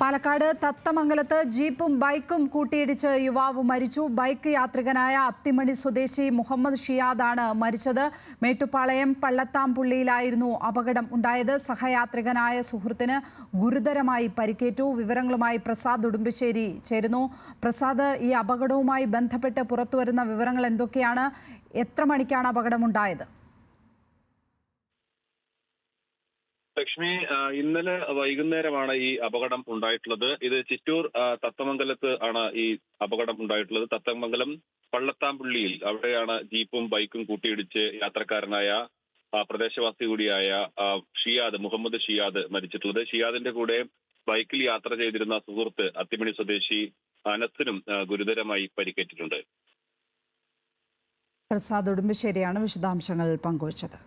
പാലക്കാട് തത്തമംഗലത്ത് ജീപ്പും ബൈക്കും കൂട്ടിയിടിച്ച് യുവാവ് മരിച്ചു. ബൈക്ക് യാത്രികനായ അത്തിമണി സ്വദേശി മുഹമ്മദ് ഷിയാദാണ് മരിച്ചത്. മേട്ടുപ്പാളയം പള്ളത്താംപുള്ളിയിലായിരുന്നു അപകടം ഉണ്ടായത്. സഹയാത്രികനായ സുഹൃത്തിന് ഗുരുതരമായി പരിക്കേറ്റു. വിവരങ്ങളുമായി പ്രസാദ് ഉടുമ്പശ്ശേരി ചേരുന്നു. പ്രസാദ് ഈ അപകടവുമായി ബന്ധപ്പെട്ട് പുറത്തുവരുന്ന വിവരങ്ങൾ എന്തൊക്കെയാണ്? എത്ര മണിക്കാണ് അപകടമുണ്ടായത്? ലക്ഷ്മി ഇന്നലെ വൈകുന്നേരമാണ് ഈ അപകടം ഉണ്ടായിട്ടുള്ളത്. ഇത് ചിറ്റൂർ തത്തമംഗലത്ത് ആണ് ഈ അപകടം ഉണ്ടായിട്ടുള്ളത്. തത്തമംഗലം പള്ളത്താമ്പുള്ളിയിൽ അവിടെയാണ് ജീപ്പും ബൈക്കും കൂട്ടിയിടിച്ച് യാത്രക്കാരനായ പ്രദേശവാസി കൂടിയായ ഷിയാദ് മുഹമ്മദ് ഷിയാദ് മരിച്ചിട്ടുള്ളത്. ഷിയാദിന്റെ കൂടെ ബൈക്കിൽ യാത്ര ചെയ്തിരുന്ന സുഹൃത്ത് അത്തിമണി സ്വദേശി അനസിനും ഗുരുതരമായി പരിക്കേറ്റിട്ടുണ്ട്. പ്രസാദ് ഉടുമ്പശ്ശേരിയാണ് വിശദാംശങ്ങൾ പങ്കുവച്ചത്.